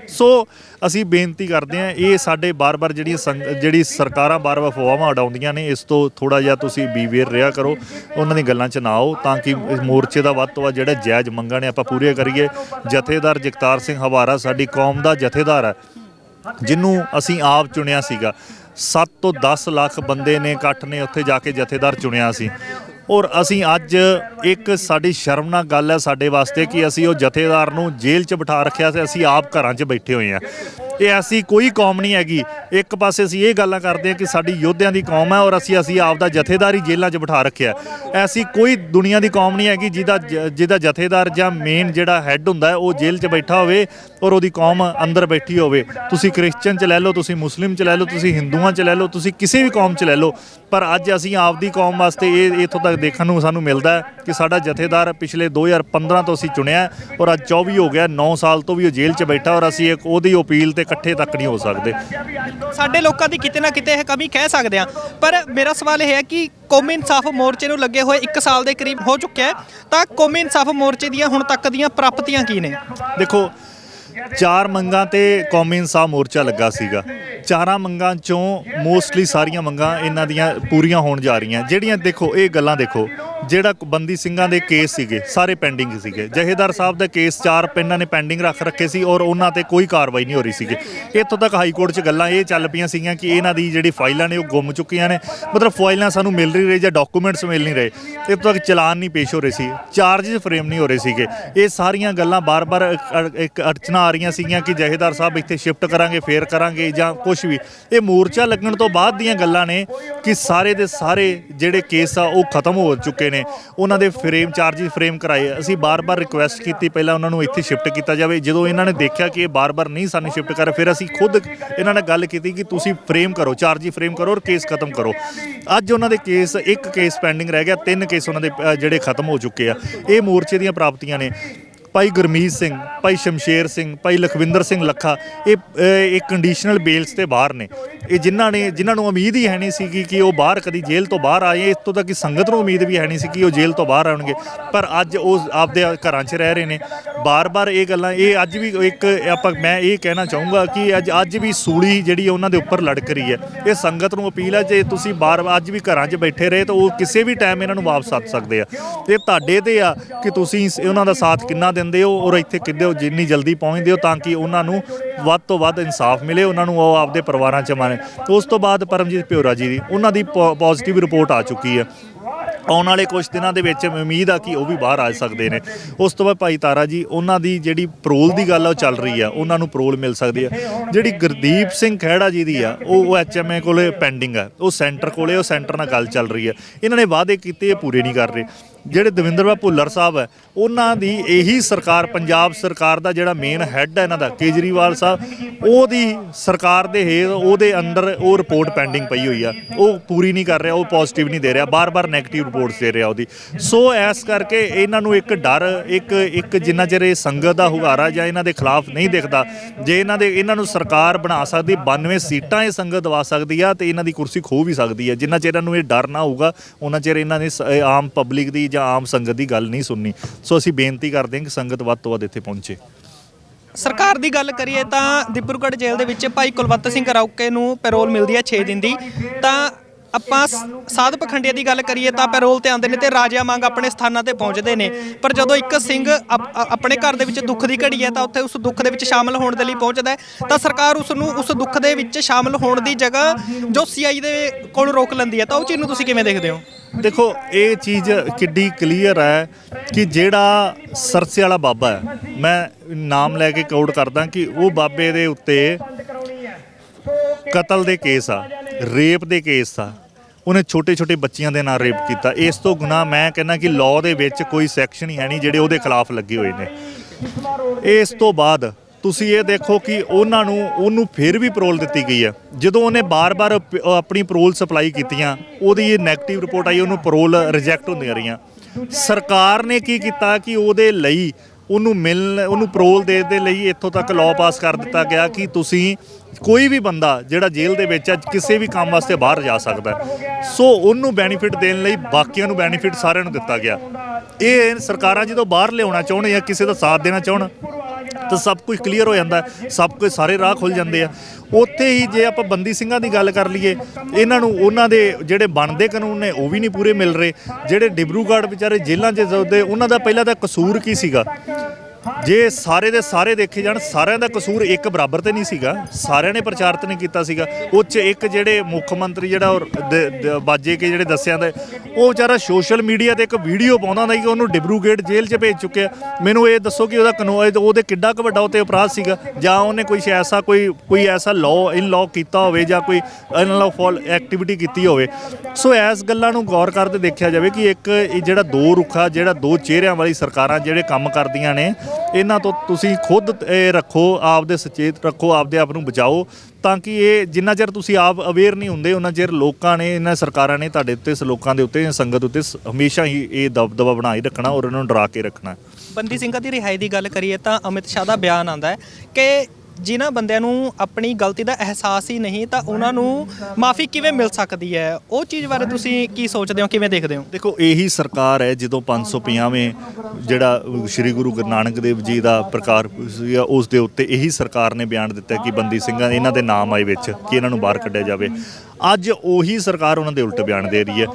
ਸੋ ਅਸੀਂ ਬੇਨਤੀ ਕਰਦੇ ਹਾਂ, ਇਹ ਸਾਡੇ ਬਾਰ-ਬਾਰ ਜਿਹੜੀਆਂ ਸੰਗ- ਜਿਹੜੀ ਸਰਕਾਰਾਂ ਬਾਰ-ਬਾਰ ਫਵਾਵਾਂ ਉਡਾਉਂਦੀਆਂ ਨੇ, ਇਸ ਤੋਂ ਥੋੜਾ ਜਿਹਾ ਤੁਸੀਂ ਬੀਵੇਅਰ ਰਿਹਾ ਕਰੋ। ਉਹਨਾਂ ਦੀ ਗੱਲਾਂ 'ਚ ਨਾ ਆਓ, ਤਾਂ ਕਿ ਇਸ ਮੋਰਚੇ ਦਾ ਵੱਧ ਤੋਂ ਵੱਧ ਜਿਹੜਾ ਜਾਇਜ਼ ਮੰਗਾਂ ਨੇ ਆਪਾਂ ਪੂਰੀਆਂ ਕਰੀਏ। ਜਥੇਦਾਰ ਜਗਤਾਰ ਸਿੰਘ ਹਵਾਰਾ ਸਾਡੀ ਕੌਮ ਦਾ ਜਥੇਦਾਰ ਹੈ, ਜਿਹਨੂੰ ਅਸੀਂ ਆਪ ਚੁਣਿਆ ਸੀਗਾ। 7 ਤੋਂ 10 ਲੱਖ ਬੰਦੇ ਨੇ ਇਕੱਠ ਨੇ ਉੱਥੇ ਜਾ ਕੇ ਜਥੇਦਾਰ ਚੁਣਿਆ ਸੀ। ਔਰ ਅਸੀਂ ਅੱਜ ਇੱਕ ਸਾਡੀ ਸ਼ਰਮਨਾਕ ਗੱਲ ਹੈ ਸਾਡੇ ਵਾਸਤੇ ਕਿ ਅਸੀਂ ਉਹ ਜਥੇਦਾਰ ਨੂੰ ਜੇਲ੍ਹ 'ਚ ਬਿਠਾ ਰੱਖਿਆ ਸੀ ਅਸੀਂ ਆਪ ਘਰਾਂ 'ਚ ਬੈਠੇ ਹੋਏ ਹਾਂ। ਇਹ ਐਸੀ ਕੋਈ ਕੌਮ ਨਹੀਂ ਹੈਗੀ। ਇੱਕ ਪਾਸੇ ਅਸੀਂ ਇਹ ਗੱਲਾਂ ਕਰਦੇ ਹਾਂ ਕਿ ਸਾਡੀ ਯੋਧਿਆਂ ਦੀ ਕੌਮ ਹੈ ਔਰ ਅਸੀਂ ਅਸੀਂ ਆਪ ਦਾ ਜਥੇਦਾਰ ਹੀ ਜੇਲ੍ਹਾਂ 'ਚ ਬਿਠਾ ਰੱਖਿਆ ਐਸੀ ਕੋਈ ਦੁਨੀਆ ਦੀ ਕੌਮ ਨਹੀਂ ਹੈਗੀ ਜਿਹਦਾ ਜ- ਜਿਹਦਾ ਜਥੇਦਾਰ ਜਾਂ ਮੇਨ ਜਿਹੜਾ ਹੈੱਡ ਹੁੰਦਾ ਹੈ, ਉਹ ਜੇਲ੍ਹ 'ਚ ਬੈਠਾ ਹੋਵੇ ਔਰ ਉਹਦੀ ਕੌਮ ਅੰਦਰ ਬੈਠੀ ਹੋਵੇ। ਤੁਸੀਂ ਕ੍ਰਿਸਚੀਅਨ 'ਚ ਲੈ ਲਓ, ਤੁਸੀਂ ਮੁਸਲਿਮ 'ਚ ਲੈ ਲਓ, ਤੁਸੀਂ ਹਿੰਦੂਆਂ 'ਚ ਲੈ ਲਓ, ਤੁਸੀਂ ਕਿਸੇ ਵੀ ਕੌਮ 'ਚ ਲੈ ਲਓ। ਪਰ ਅੱਜ ਅਸੀਂ ਆਪਦੀ ਕੌਮ ਵਾਸਤੇ ਇਹ ਇੱਥੋਂ ਤੱਕ ਦੇਖਣ ਨੂੰ ਸਾਨੂੰ ਮਿਲਦਾ ਹੈ ਕਿ ਸਾਡਾ ਜਥੇਦਾਰ ਪਿਛਲੇ 2015 ਤੋਂ ਅਸੀਂ ਚੁਣਿਆ ਔਰ ਅੱਜ 24 ਹੋ ਗਿਆ 9 ਸਾਲ ਤੋਂ ਵੀ ਉਹ ਜੇਲ੍ਹ 'ਚ ਬੈਠਾ ਔਰ ਅਸੀਂ ਇੱਕ ਉਹਦੀ ਅਪੀਲ ਤੇ ਇਕੱਠੇ ਤੱਕ ਨਹੀਂ ਹੋ ਸਕਦੇ। ਸਾਡੇ ਲੋਕਾਂ ਦੀ ਕਿਤੇ ਨਾ ਕਿਤੇ ਇਹ ਕਮੀ ਕਹਿ ਸਕਦੇ ਆ। ਪਰ ਮੇਰਾ ਸਵਾਲ ਇਹ ਹੈ ਕਿ ਕੌਮੀ ਇਨਸਾਫ ਮੋਰਚੇ ਨੂੰ ਲੱਗੇ ਹੋਏ 1 ਸਾਲ ਦੇ ਕਰੀਬ ਹੋ ਚੁੱਕਿਆ ਹੈ ਤਾਂ ਕੌਮੀ ਇਨਸਾਫ ਮੋਰਚੇ ਦੀਆਂ ਹੁਣ ਤੱਕ ਦੀਆਂ ਪ੍ਰਾਪਤੀਆਂ ਕੀ ਨੇ? ਦੇਖੋ ਚਾਰ ਮੰਗਾਂ ਤੇ ਕੌਮੀ ਇਨਸਾਫ ਮੋਰਚਾ ਲੱਗਾ ਸੀਗਾ। ਚਾਰਾਂ ਮੰਗਾਂ ਚੋਂ ਮੋਸਟਲੀ ਸਾਰੀਆਂ ਮੰਗਾਂ ਇਹਨਾਂ ਦੀਆਂ ਪੂਰੀਆਂ ਹੋਣ ਜਾ ਰਹੀਆਂ। ਜਿਹੜੀਆਂ ਦੇਖੋ, ਇਹ ਗੱਲਾਂ ਦੇਖੋ, ਜਿਹੜਾ ਬੰਦੀ ਸਿੰਘਾਂ ਦੇ ਕੇਸ ਸੀਗੇ, ਸਾਰੇ ਪੈਂਡਿੰਗ ਸੀਗੇ। ਜਹੇਦਾਰ ਸਾਹਿਬ ਦਾ ਕੇਸ ਚਾਰ ਇਹਨਾਂ ਨੇ ਪੈਂਡਿੰਗ ਰੱਖ ਰੱਖੇ ਸੀ ਔਰ ਉਹਨਾਂ ਤੇ ਕੋਈ ਕਾਰਵਾਈ ਨਹੀਂ ਹੋ ਰਹੀ ਸੀਗੀ। ਇੱਥੋਂ ਤੱਕ ਹਾਈ ਕੋਰਟ 'ਚ ਗੱਲਾਂ ਇਹ ਚੱਲ ਪਈਆਂ ਸੀਗੀਆਂ ਕਿ ਇਹਨਾਂ ਦੀ ਜਿਹੜੀ ਫਾਈਲਾਂ ਨੇ, ਉਹ ਗੁੰਮ ਚੁੱਕੀਆਂ ਨੇ। ਮਤਲਬ ਫਾਈਲਾਂ ਸਾਨੂੰ ਮਿਲ ਨਹੀਂ ਰਹੀ ਜਾਂ ਡਾਕੂਮੈਂਟਸ ਮਿਲ ਨਹੀਂ ਰਹੇ। ਇੱਥੋਂ ਤੱਕ ਚਲਾਨ ਨਹੀਂ ਪੇਸ਼ ਹੋ ਰਹੇ ਸੀ। ਚਾਰजेस ਫਰੇਮ ਨਹੀਂ ਹੋ ਰਹੇ ਸੀਗੇ। ਇਹ ਸਾਰੀਆਂ ਗੱਲਾਂ ਬਾਰ-ਬਾਰ ਇੱਕ ਅੜਚਨਾ ਆ ਰਹੀਆਂ ਸੀਗੀਆਂ ਕਿ ਜਹੇਦਾਰ ਸਾਹਿਬ ਇੱਥੇ ਸ਼ਿਫਟ ਕਰਾਂਗੇ, ਫੇਰ ਕਰਾਂਗੇ ਜਾਂ ਕੁਝ ਵੀ। ਇਹ ਮੋਰਚਾ ਲੱਗਣ ਤੋਂ ਬਾਅਦ ਦੀਆਂ ਗੱਲਾਂ ਨੇ ਕਿ ਸਾਰੇ ਦੇ ਸਾਰੇ ਜਿਹੜੇ ਕੇਸ ਆ, ਉਹ ਖਤਮ ਹੋ ਚੁੱਕੇ ਨੇ। ਉਹਨਾਂ ਦੇ ਫਰੇਮ ਚਾਰजेस ਫਰੇਮ ਕਰਾਏ। ਅਸੀਂ ਬਾਰ-ਬਾਰ ਰਿਕੁਐਸਟ ਕੀਤੀ, ਪਹਿਲਾਂ ਉਹਨਾਂ ਨੂੰ ਇੱਥੇ ਸ਼ਿਫਟ ਕੀਤਾ ਜਾਵੇ। ਜਦੋਂ ਇਹਨਾਂ ਨੇ ਦੇਖਿਆ ਕਿ ਇਹ ਬਾਰ-ਬਾਰ ਨਹੀਂ ਸਾਨੂੰ ਸ਼ਿਫਟ ਕਰ ਫਿਰ ਅਸੀਂ ਖੁਦ ਇਹਨਾਂ ਨਾਲ ਗੱਲ ਕੀਤੀ ਕਿ ਤੁਸੀਂ ਫਰੇਮ ਕਰੋ ਚਾਰਜੀ ਫਰੇਮ ਕਰੋ ਔਰ ਕੇਸ ਖਤਮ ਕਰੋ। ਅੱਜ ਉਹਨਾਂ ਦੇ ਕੇਸ ਇੱਕ ਕੇਸ ਪੈਂਡਿੰਗ ਰਹਿ ਗਿਆ, ਤਿੰਨ ਕੇਸ ਉਹਨਾਂ ਦੇ ਜਿਹੜੇ ਖਤਮ ਹੋ ਚੁੱਕੇ ਆ। ਇਹ ਮੋਰਚੇ ਦੀਆਂ ਪ੍ਰਾਪਤੀਆਂ ਨੇ। ਭਾਈ ਗੁਰਮੀਤ ਸਿੰਘ, ਭਾਈ ਸ਼ਮਸ਼ੇਰ ਸਿੰਘ, ਭਾਈ ਲਖਵਿੰਦਰ ਸਿੰਘ ਲੱਖਾ, ਇਹ ਇਹ ਕੰਡੀਸ਼ਨਲ ਬੇਲਸ ਤੇ ਬਾਹਰ ਨੇ। ਇਹ ਜਿਨ੍ਹਾਂ ਨੇ, ਜਿਨ੍ਹਾਂ ਨੂੰ ਉਮੀਦ ਹੀ ਹੈ ਨਹੀਂ ਸੀ ਕਿ ਉਹ ਬਾਹਰ ਕਦੀ ਜੇਲ੍ਹ ਤੋਂ ਬਾਹਰ ਆਏ, ਇਸ ਤੋਂ ਤੱਕ ਕਿ ਸੰਗਤ ਨੂੰ ਉਮੀਦ ਵੀ ਹੈ ਨਹੀਂ ਸੀ ਕਿ ਉਹ ਜੇਲ੍ਹ ਤੋਂ ਬਾਹਰ ਆਉਣਗੇ। ਪਰ ਅੱਜ ਉਹ ਆਪਦੇ ਘਰਾਂ 'ਚ ਰਹਿ ਰਹੇ ਨੇ। ਬਾਰ-ਬਾਰ ਇਹ ਗੱਲਾਂ, ਇਹ ਅੱਜ ਵੀ ਇੱਕ, ਆਪਾਂ, ਮੈਂ ਇਹ ਕਹਿਣਾ ਚਾਹੂੰਗਾ ਕਿ ਅੱਜ ਅੱਜ ਵੀ ਸੂਲੀ ਜਿਹੜੀ ਉਹਨਾਂ ਦੇ ਉੱਪਰ ਲੜਕ ਰਹੀ ਹੈ। ਇਹ ਸੰਗਤ ਨੂੰ ਅਪੀਲ ਹੈ, ਜੇ ਤੁਸੀਂ ਬਾਰ, ਅੱਜ ਵੀ ਘਰਾਂ 'ਚ ਬੈਠੇ ਰਹੇ, ਤਾਂ ਉਹ ਕਿਸੇ ਵੀ ਟਾਈਮ ਇਹਨਾਂ ਨੂੰ ਵਾਪਸ ਆ ਸਕਦੇ ਆ। ਇਹ ਤੁਹਾਡੇ ਤੇ ਆ ਕਿ ਤੁਸੀਂ ਉਹਨਾਂ ਦਾ ਸਾਥ ਕਿੰਨਾ ਦਿੰਦੇ ਹੋ ਔਰ ਇੱਥੇ ਕਿੱਦੇ ਹੋ, ਜਿੰਨੀ ਜਲਦੀ ਪਹੁੰਚਦੇ ਹੋ ਤਾਂ ਕਿ ਉਹਨਾਂ ਨੂੰ ਵੱਧ ਤੋਂ ਵੱਧ ਇਨਸਾਫ ਮਿਲੇ, ਉਹਨਾਂ ਨੂੰ ਉਹ ਆਪਦੇ ਪਰਿਵਾਰਾਂ 'ਚ ਮਾਰੇ। ਉਸ ਤੋਂ ਬਾਅਦ ਪਰਮਜੀਤ ਪਿਓਰਾ ਜੀ ਦੀ, ਉਹਨਾਂ ਦੀ ਪੋਜ਼ਿਟਿਵ ਰਿਪੋਰਟ ਆ ਚੁੱਕੀ ਹੈ। ਆਉਣ ਵਾਲੇ ਕੁਝ ਦਿਨਾਂ ਦੇ ਵਿੱਚ ਉਮੀਦ ਆ ਕਿ ਉਹ ਵੀ ਬਾਹਰ ਆ ਸਕਦੇ ਨੇ। ਉਸ ਤੋਂ ਬਾਅਦ ਭਾਈ ਤਾਰਾ ਜੀ, ਉਹਨਾਂ ਦੀ ਜਿਹੜੀ ਪਰੋਲ ਦੀ ਗੱਲ ਆ, ਉਹ ਚੱਲ ਰਹੀ ਆ। ਉਹਨਾਂ ਨੂੰ ਪਰੋਲ ਮਿਲ ਸਕਦੀ ਆ। ਜਿਹੜੀ ਗੁਰਦੀਪ ਸਿੰਘ ਖਹਿੜਾ ਜੀ ਦੀ ਆ, ਉਹ ਐਚਐਮਏ ਕੋਲੇ ਪੈਂਡਿੰਗ ਆ। ਉਹ ਸੈਂਟਰ ਕੋਲੇ, ਉਹ ਸੈਂਟਰ ਨਾਲ ਗੱਲ ਚੱਲ ਰਹੀ ਆ। ਇਹਨਾਂ ਨੇ ਵਾਅਦੇ ਕੀਤੇ, ਇਹ ਪੂਰੇ ਨਹੀਂ ਕਰ ਰਹੇ। ਜਿਹੜੇ ਦਵਿੰਦਰ ਬਾਬੂ ਭੁੱਲਰ ਸਾਹਿਬ ਹੈ, ਉਹਨਾਂ ਦੀ ਇਹੀ ਸਰਕਾਰ, ਪੰਜਾਬ ਸਰਕਾਰ ਦਾ ਜਿਹੜਾ ਮੇਨ ਹੈੱਡ ਹੈ ਇਹਨਾਂ ਦਾ, ਕੇਜਰੀਵਾਲ ਸਾਹਿਬ, ਉਹਦੀ ਸਰਕਾਰ ਦੇ ਹੇਠ ਉਹਦੇ ਅੰਦਰ ਉਹ ਰਿਪੋਰਟ ਪੈਂਡਿੰਗ ਪਈ ਹੋਈ ਆ। ਉਹ ਪੂਰੀ ਨਹੀਂ ਕਰ ਰਿਹਾ, ਉਹ ਪੋਜ਼ਿਟਿਵ ਨਹੀਂ ਦੇ ਰਿਹਾ, ਬਾਰ-ਬਾਰ 네ਗੇਟਿਵ ਰਿਪੋਰਟਸ ਦੇ ਰਿਹਾ ਉਹਦੀ। ਸੋ ਐਸ ਕਰਕੇ ਇਹਨਾਂ ਨੂੰ ਇੱਕ ਡਰ, ਇੱਕ ਇੱਕ ਜਿੰਨਾ ਚਿਰ ਇਹ ਸੰਗਤ ਦਾ ਹੁਗਾਰਾ ਜਾਂ ਇਹਨਾਂ ਦੇ ਖਿਲਾਫ ਨਹੀਂ ਦਿਖਦਾ, ਜੇ ਇਹਨਾਂ ਦੇ, ਇਹਨਾਂ ਨੂੰ ਸਰਕਾਰ ਬਣਾ ਸਕਦੀ 92 ਸੀਟਾਂ ਇਹ ਸੰਗਤ ਦਵਾ ਸਕਦੀ ਆ ਤੇ ਇਹਨਾਂ ਦੀ ਕੁਰਸੀ ਖੋ ਵੀ ਸਕਦੀ ਹੈ ਜਿੰਨਾ ਚਿਰ ਇਹਨਾਂ ਨੂੰ ਇਹ ਡਰ ਨਾ ਹੋਊਗਾ, ਉਹਨਾਂ ਚਿਰ ਇਹਨਾਂ ਨੇ ਸ- ਆਮ ਪਬਲਿਕ ਦੀ ਜਾਂ ਆਮ ਸੰਗਤ ਦੀ ਗੱਲ ਨਹੀਂ ਸੁਣਨੀ। ਸੋ ਅਸੀਂ ਬੇਨਤੀ ਕਰਦੇ ਹਾਂ ਕਿ ਸੰਗਤ ਵੱਧ ਤੋਂ ਵੱਧ ਇੱਥੇ ਪਹੁੰਚੇ। ਸਰਕਾਰ ਦੀ ਗੱਲ ਕਰੀਏ ਤਾਂ ਦਿਬਰੂਗੜ੍ਹ ਜੇਲ੍ਹ ਦੇ ਵਿੱਚ ਭਾਈ ਕੁਲਵੰਤ ਸਿੰਘ ਰੌਕੇ ਨੂੰ ਪੈਰੋਲ ਮਿਲਦੀ ਹੈ 6 ਦਿਨ ਦੀ। ਤਾਂ ਆਪਾਂ ਸ- ਸਾਧ ਪਖੰਡੀਆਂ ਦੀ ਗੱਲ ਕਰੀਏ ਤਾਂ ਪੈਰੋਲ ਤੇ ਆਉਂਦੇ ਨੇ ਤੇ ਰਾਜਿਆਂ ਵਾਂਗ ਆਪਣੇ ਸਥਾਨਾਂ ਤੇ ਪਹੁੰਚਦੇ ਨੇ। ਪਰ ਜਦੋਂ ਇੱਕ ਸਿੰਘ ਆਪਣੇ ਘਰ ਦੇ ਵਿੱਚ ਦੁੱਖ ਦੀ ਘੜੀ ਹੈ ਤਾਂ ਉੱਥੇ ਉਸ ਦੁੱਖ ਦੇ ਵਿੱਚ ਸ਼ਾਮਲ ਹੋਣ ਦੇ ਲਈ ਪਹੁੰਚਦਾ ਹੈ। ਤਾਂ ਸਰਕਾਰ ਉਸ ਨੂੰ ਉਸ ਦੁੱਖ ਦੇ ਵਿੱਚ ਸ਼ਾਮਲ ਹੋਣ ਦੀ ਜਗ੍ਹਾ ਜੋ ਸੀਆਈ ਦੇ ਕੋਲ ਰੋਕ ਲੈਂਦੀ ਹੈ। ਤਾਂ ਉਹ ਚੀਜ਼ ਨੂੰ ਤੁਸੀਂ ਕਿਵੇਂ ਦੇਖਦੇ ਹੋ? ਦੇਖੋ, ਇਹ ਚੀਜ਼ ਕਿੱਡੀ ਕਲੀਅਰ ਹੈ ਕਿ ਜਿਹੜਾ ਸਰਸੇ ਵਾਲਾ ਬਾਬਾ ਹੈ, ਮੈਂ ਨਾਮ ਲੈ ਕੇ ਕਾਊਟ ਕਰਦਾ ਕਿ ਉਹ ਬਾਬੇ ਦੇ ਉੱਤੇ ਕਤਲ ਦੇ ਕੇਸ ਆ, ਰੇਪ ਦੇ ਕੇਸ ਆ ਉਹਨੇ ਛੋਟੇ ਛੋਟੇ ਬੱਚਿਆਂ ਦੇ ਨਾਲ ਰੇਪ ਕੀਤਾ। ਇਸ ਤੋਂ ਗੁਨਾਹ ਮੈਂ ਕਹਿੰਦਾ ਕਿ ਲਾਅ ਦੇ ਵਿੱਚ ਕੋਈ ਸੈਕਸ਼ਨ ਹੀ ਹੈ ਨਹੀਂ ਜਿਹੜੇ ਉਹਦੇ ਖਿਲਾਫ ਲੱਗੇ ਹੋਏ ਨੇ। ਇਸ ਤੋਂ ਬਾਅਦ ਤੁਸੀਂ ਇਹ ਦੇਖੋ ਕਿ ਉਹਨਾਂ ਨੂੰ, ਉਹਨੂੰ ਫਿਰ ਵੀ ਪਰੋਲ ਦਿੱਤੀ ਗਈ ਹੈ। ਜਦੋਂ ਉਹਨੇ ਬਾਰ-ਬਾਰ ਆਪਣੀ ਪਰੋਲ ਸਪਲਾਈ ਕੀਤੀਆਂ, ਉਹਦੀ ਇਹ 네ਗੇਟਿਵ ਰਿਪੋਰਟ ਆਈ, ਉਹਨੂੰ ਪਰੋਲ ਰਿਜੈਕਟ ਹੁੰਦੀਆਂ ਰਹੀਆਂ। ਸਰਕਾਰ ਨੇ ਕੀ ਕੀਤਾ ਕਿ ਉਹਦੇ ਲਈ ਉਹਨੂੰ ਮਿਲਣ ਉਹਨੂੰ ਪਰੋਲ ਦੇ ਦੇ ਲਈ ਇੱਥੋਂ ਤੱਕ ਲਾਅ ਪਾਸ ਕਰ ਦਿੱਤਾ ਗਿਆ ਕਿ ਤੁਸੀਂ ਕੋਈ ਵੀ ਬੰਦਾ ਜਿਹੜਾ ਜੇਲ੍ਹ ਦੇ ਵਿੱਚ ਅੱਜ ਕਿਸੇ ਵੀ ਕੰਮ ਵਾਸਤੇ ਬਾਹਰ ਜਾ ਸਕਦਾ ਸੋ ਉਹਨੂੰ ਬੈਨੀਫਿਟ ਦੇਣ ਲਈ ਬਾਕੀਆਂ ਨੂੰ ਬੈਨੀਫਿਟ ਸਾਰਿਆਂ ਨੂੰ ਦਿੱਤਾ ਗਿਆ। ਇਹ ਸਰਕਾਰਾਂ ਜਦੋਂ ਬਾਹਰ ਲਿਆਉਣਾ ਚਾਹੁਣ ਜਾਂ ਕਿਸੇ ਦਾ ਸਾਥ ਦੇਣਾ ਚਾਹਣ ਤਾਂ ਸਭ ਕੁਝ ਕਲੀਅਰ ਹੋ ਜਾਂਦਾ ਸਭ ਕੁਝ ਸਾਰੇ ਰਾਹ ਖੁੱਲ ਜਾਂਦੇ ਆ। ਉੱਥੇ ਹੀ ਜੇ ਆਪਾਂ ਬੰਦੀ ਸਿੰਘਾਂ ਦੀ ਗੱਲ ਕਰ ਲਈਏ ਇਹਨਾਂ ਨੂੰ ਉਹਨਾਂ ਦੇ ਜਿਹੜੇ ਬਣਦੇ ਕਾਨੂੰਨ ਨੇ ਉਹ ਵੀ ਨਹੀਂ ਪੂਰੇ ਮਿਲ ਰਹੇ। ਜਿਹੜੇ ਡਿਬਰੂਗੜ੍ਹ ਵਿਚਾਰੇ ਜੇਲ੍ਹਾਂ 'ਚ ਜ਼ੋਦੇ ਉਹਨਾਂ ਦਾ ਪਹਿਲਾਂ ਤਾਂ ਕਸੂਰ ਕੀ ਸੀਗਾ? ਜੇ ਸਾਰੇ ਦੇ ਸਾਰੇ ਦੇਖੇ ਜਾਣ, ਸਾਰਿਆਂ ਦਾ ਕਸੂਰ ਇੱਕ ਬਰਾਬਰ ਤੇ ਨਹੀਂ ਸੀਗਾ। ਸਾਰਿਆਂ ਨੇ ਪ੍ਰਚਾਰਿਤ ਨਹੀਂ ਕੀਤਾ ਸੀਗਾ। ਉਹ 'ਚ ਇੱਕ ਜਿਹੜੇ ਮੁੱਖ ਮੰਤਰੀ ਜਿਹੜਾ ਉਹ ਦ- ਦ- ਬਾਜੇ ਕੇ ਜਿਹੜੇ ਦੱਸਿਆ ਦਾ, ਉਹ ਵਿਚਾਰਾ ਸੋਸ਼ਲ ਮੀਡੀਆ ਤੇ ਇੱਕ ਵੀਡੀਓ ਪਾਉਂਦਾ ਹੁੰਦਾ ਸੀ ਕਿ ਉਹਨੂੰ ਡਿਬਰੂਗੇਟ ਜੇਲ੍ਹ 'ਚ ਭੇਜ ਚੁੱਕਿਆ। ਮੈਨੂੰ ਇਹ ਦੱਸੋ ਕਿ ਉਹਦਾ ਕਾਨੂੰਨ ਉਹਦੇ ਕਿੱਡਾ ਕੁ ਵੱਡਾ ਉਤੇ ਅਪਰਾਧ ਸੀਗਾ? ਜਾਂ ਉਹਨੇ ਕੋਈ ਐਸਾ ਕੋਈ ਕੋਈ ਐਸਾ ਲਾਅ ਇਨ ਲਾਅ ਕੀਤਾ ਹੋਵੇ ਜਾਂ ਕੋਈ ਅਨਲੌਫੁਲ ਐਕਟੀਵਿਟੀ ਕੀਤੀ ਹੋਵੇ? ਸੋ ਐਸ ਗੱਲਾਂ ਨੂੰ ਗੌਰ ਕਰਦੇ ਦੇਖਿਆ ਜਾਵੇ ਕਿ ਇੱਕ ਇਹ ਜਿਹੜਾ ਦੋ ਰੁੱਖਾ, ਜਿਹੜਾ ਦੋ ਚਿਹਰਿਆਂ ਵਾਲੀ ਸਰਕਾਰਾਂ ਜਿਹੜੇ ਕੰਮ ਕਰਦੀਆਂ ਨੇ ਇਹਨਾਂ ਤੋਂ ਤੁਸੀਂ ਖੁਦ ਇਹ ਰੱਖੋ, ਆਪਦੇ ਸੁਚੇਤ ਰੱਖੋ, ਆਪਦੇ ਆਪ ਨੂੰ ਬਚਾਓ, ਤਾਂ ਕਿ ਇਹ ਜਿੰਨਾ ਚਿਰ ਤੁਸੀਂ ਆਪ ਅਵੇਅਰ ਨਹੀਂ ਹੁੰਦੇ, ਉਹਨਾਂ ਚਿਰ ਲੋਕਾਂ ਨੇ, ਇਹਨਾਂ ਸਰਕਾਰਾਂ ਨੇ ਤੁਹਾਡੇ ਉੱਤੇ, ਲੋਕਾਂ ਦੇ ਉੱਤੇ, ਸੰਗਤ ਉੱਤੇ ਸ- ਹਮੇਸ਼ਾ ਹੀ ਇਹ ਦਬਦਬਾ ਬਣਾਈ ਰੱਖਣਾ ਔਰ ਉਹਨਾਂ ਨੂੰ ਡਰਾ ਕੇ ਰੱਖਣਾ। ਬੰਦੀ ਸਿੰਘਾਂ ਦੀ ਰਿਹਾਈ ਦੀ ਗੱਲ ਕਰੀਏ ਤਾਂ ਅਮਿਤ ਸ਼ਾਹ ਦਾ ਬਿਆਨ ਆਂਦਾ ਹੈ ਕਿ ਜਿਨ੍ਹਾਂ ਬੰਦਿਆਂ ਨੂੰ ਆਪਣੀ ਗਲਤੀ ਦਾ ਅਹਿਸਾਸ ਹੀ ਨਹੀਂ, ਤਾਂ ਉਹਨਾਂ ਨੂੰ ਮਾਫੀ ਕਿਵੇਂ ਮਿਲ ਸਕਦੀ ਹੈ? ਉਹ ਚੀਜ਼ ਬਾਰੇ ਤੁਸੀਂ ਕੀ ਸੋਚਦੇ ਹੋ, ਕਿਵੇਂ ਦੇਖਦੇ ਹੋ? ਦੇਖੋ, ਇਹੀ ਸਰਕਾਰ ਹੈ, ਜਦੋਂ 550ਵੇਂ ਜਿਹੜਾ ਸ੍ਰੀ ਗੁਰੂ ਗੁਰੂ ਨਾਨਕ ਦੇਵ ਜੀ ਦਾ ਪ੍ਰਕਾਰ ਸੀਗਾ ਉਸ ਦੇ ਉੱਤੇ ਇਹੀ ਸਰਕਾਰ ਨੇ ਬਿਆਨ ਦਿੱਤਾ ਕਿ ਬੰਦੀ ਸਿੰਘਾਂ ਇਹਨਾਂ ਦੇ ਨਾਮ ਆਏ ਵਿੱਚ, ਕਿ ਇਹਨਾਂ ਨੂੰ ਬਾਹਰ ਕੱਢਿਆ ਜਾਵੇ। ਅੱਜ ਉਹੀ ਸਰਕਾਰ ਉਹਨਾਂ ਦੇ ਉਲਟ ਬਿਆਨ ਦੇ ਰਹੀ ਹੈ।